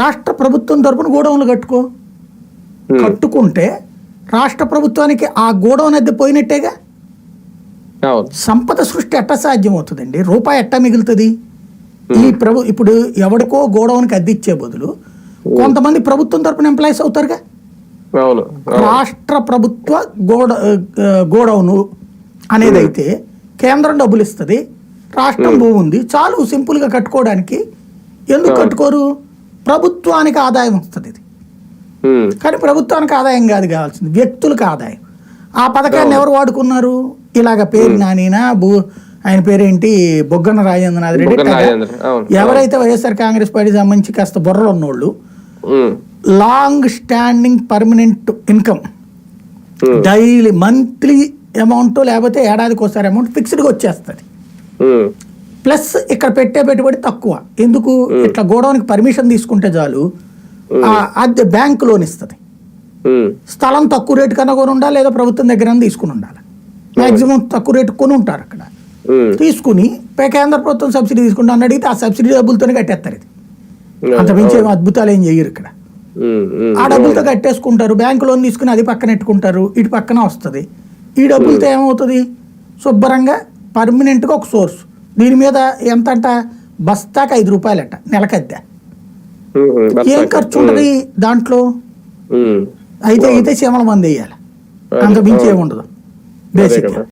రాష్ట్ర ప్రభుత్వం తరపున గోడౌన్లు కట్టుకో. కట్టుకుంటే రాష్ట్ర ప్రభుత్వానికి ఆ గోడౌన్ అద్దె పోయినట్టేగా? సంపద సృష్టి ఎట్ట సాధ్యం అవుతుందండి రూపాయి ఎట్టా మిగులుతుంది? ఈ ప్రభు ఇప్పుడు ఎవడికో గోడౌన్కి అద్దె ఇచ్చే బదులు కొంతమంది ప్రభుత్వం తరపున ఎంప్లాయీస్ అవుతారుగా? రాష్ట్ర ప్రభుత్వ గోడ గోడౌను అనేది అయితే కేంద్రం డబ్బులు ఇస్తుంది రాష్ట్రం భూమి ఉంది చాలు సింపుల్గా కట్టుకోవడానికి ఎందుకు కట్టుకోరు? ప్రభుత్వానికి ఆదాయం వస్తుంది ఇది. కానీ ప్రభుత్వానికి ఆదాయం కాదు కావాల్సింది. వ్యక్తులకు ఆదాయం. ఆ పథకాన్ని ఎవరు వాడుకున్నారు? ఇలాగ పేరు నానినా భూ ఆయన పేరేంటి? బొగ్గన రాజేంద్రనాథ్ రెడ్డి. ఎవరైతే వైఎస్ఆర్ కాంగ్రెస్ పార్టీ సంబంధించి కాస్త బుర్రలు ఉన్నోళ్ళు long standing permanent income daily monthly amount లేకపోతే ఏడాదికి ఒకసారి అమౌంట్ ఫిక్స్డ్గా వచ్చేస్తుంది. ప్లస్ ఇక్కడ పెట్టే పెట్టుబడి తక్కువ. ఎందుకు? ఇట్లా గోడౌన్కి పర్మిషన్ తీసుకుంటే చాలు. ఆ అద్దె బ్యాంక్ లోన్ ఇస్తుంది. స్థలం తక్కువ రేటు కన్నా కొని ఉండాలి లేదా ప్రభుత్వం దగ్గర తీసుకుని ఉండాలి. మాక్సిమం తక్కువ రేటు కొని ఉంటారు అక్కడ. తీసుకుని కేంద్ర ప్రభుత్వం సబ్సిడీ తీసుకుంటా అని అడిగితే ఆ సబ్సిడీ డబ్బులతోనే కట్టేస్తారు ఇది. అంత మించి అద్భుతాలు ఏం చేయరు ఇక్కడ. ఆ డబ్బులతో కట్టేసుకుంటారు. బ్యాంక్ లోన్ తీసుకుని అది పక్కన పెట్టుకుంటారు. ఇటు పక్కన వస్తుంది. ఈ డబ్బులతో ఏమవుతుంది? శుభ్రంగా పర్మనెంట్గా ఒక సోర్స్ దీని మీద ఎంత అంట బస్తాకి ఐదు రూపాయలట నెలకద్దె ఏం ఖర్చు ఉంటుంది దాంట్లో? అయితే అయితే చీమల మంది వేయాలి. అంత మించి ఏముండదు. అదే బేసిక్ కదా.